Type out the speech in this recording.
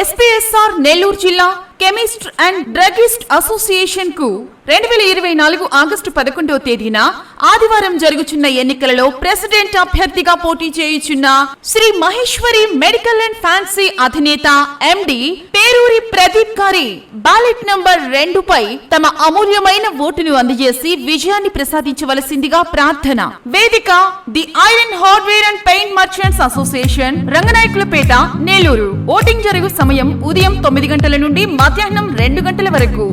SPSR Nellore జిల్లా chemist and druggist అసోసియేషన్కు రెండు వేల ఇరవై నాలుగు ఆగస్టు పదకొండవ తేదీన ఆదివారం జరుగుచున్న ఎన్నికలలో ప్రెసిడెంట్ అభ్యర్థిగా పోటీ చేయుచున్న Shri Maheshwari medical and fancy అధినేత ఎండి పేరూరి ప్రదీప్ గారి బ్యాలెట్ నంబర్ రెండుపై తమ అమూల్యమైన ఓటును అందజేసి విజయాన్ని ప్రసాదించవలసిందిగా ప్రార్థన. వేదిక the iron hardware and paint merchants association Ranganayakulapeta Nellore. Voting జరుగు సమయం ఉదయం తొమ్మిది గంటల నుండి మధ్యాహ్నం రెండు గంటల వరకు.